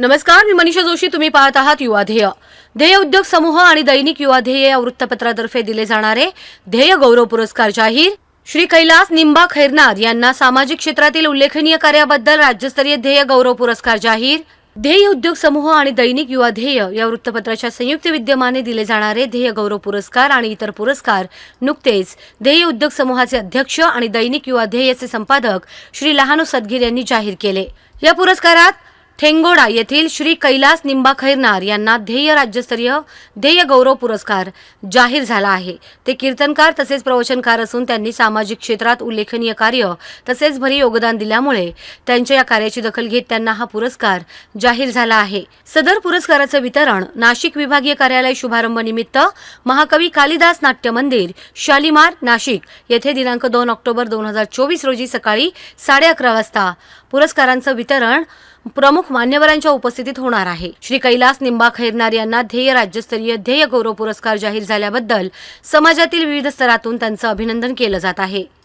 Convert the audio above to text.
नमस्कार मी मनीषा जोशी तुम्ही पाहत आहात युवा ध्येय. ध्येय उद्योग समूह आणि दैनिक युवा ध्येय या वृत्तपत्रातर्फे दिले जाणारे ध्येय गौरव पुरस्कार जाहीर. श्री कैलास निंबा खैरनार यांना सामाजिक क्षेत्रातील उल्लेखनीय कार्याबद्दल राज्यस्तरीय ध्येय गौरव पुरस्कार जाहीर. ध्येय उद्योग समूह आणि दैनिक युवा ध्येय या वृत्तपत्राच्या संयुक्त विद्यमाने दिले जाणारे ध्येय गौरव पुरस्कार आणि इतर पुरस्कार नुकतेच ध्येय उद्योग समूहाचे अध्यक्ष आणि दैनिक युवा ध्येयचे संपादक श्री लहानू सदगीर यांनी जाहीर केले. या पुरस्कारात ठेंगोडा येथील श्री कैलास निंबा खैरनार यांना ध्येय राज्यस्तरीय ध्येय गौरव पुरस्कार जाहीर झाला आहे. ते कीर्तनकार तसेच प्रवचनकार असून त्यांनी सामाजिक क्षेत्रात उल्लेखनीय कार्य तसेच भरी योगदान दिल्यामुळे त्यांच्या या कार्याची दखल घेत त्यांना हा पुरस्कार जाहीर झाला आहे. सदर पुरस्काराचं वितरण नाशिक विभागीय कार्यालय शुभारंभ निमित्त महाकवी कालिदास नाट्य मंदिर शालिमार नाशिक येथे दिनांक दोन ऑक्टोबर दोन हजार चोवीस रोजी सकाळी साडे अकरा वाजता पुरस्कारांचं वितरण प्रमुख मान्यवरांच्या उपस्थितीत होणार आहे. श्री कैलास निंबा खैरनार यांना ध्येय राज्यस्तरीय ध्येय गौरव पुरस्कार जाहीर झाल्याबद्दल समाजातील विविध स्तरातून त्यांचं अभिनंदन केलं जात आहे.